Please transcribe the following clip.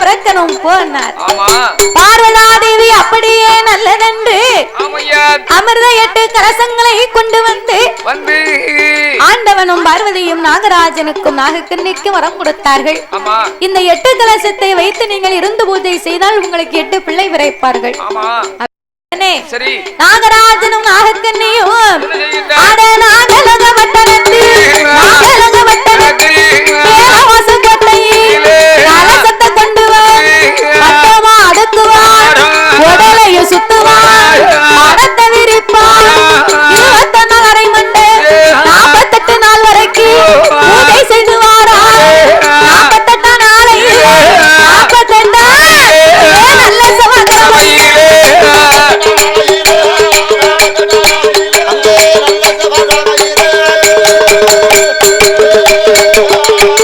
பிறக்கணும் போனார். ஆமா. பார்வதாதேவி அப்படியே நல்லதென்று அமிர்த எட்டு கரசங்களை கொண்டு வந்து ஆண்டவனும் பார்வதியும் நாகராஜனுக்கும் நாகக்கண்ணிக்கும் வரம் கொடுத்தார்கள். இந்த எட்டு கலசத்தை வைத்து நீங்கள் இருந்து பூஜை செய்தால் உங்களுக்கு எட்டு பிள்ளை விரைப்பார்கள். நாகராஜனும் நாகக்கண்ணியும்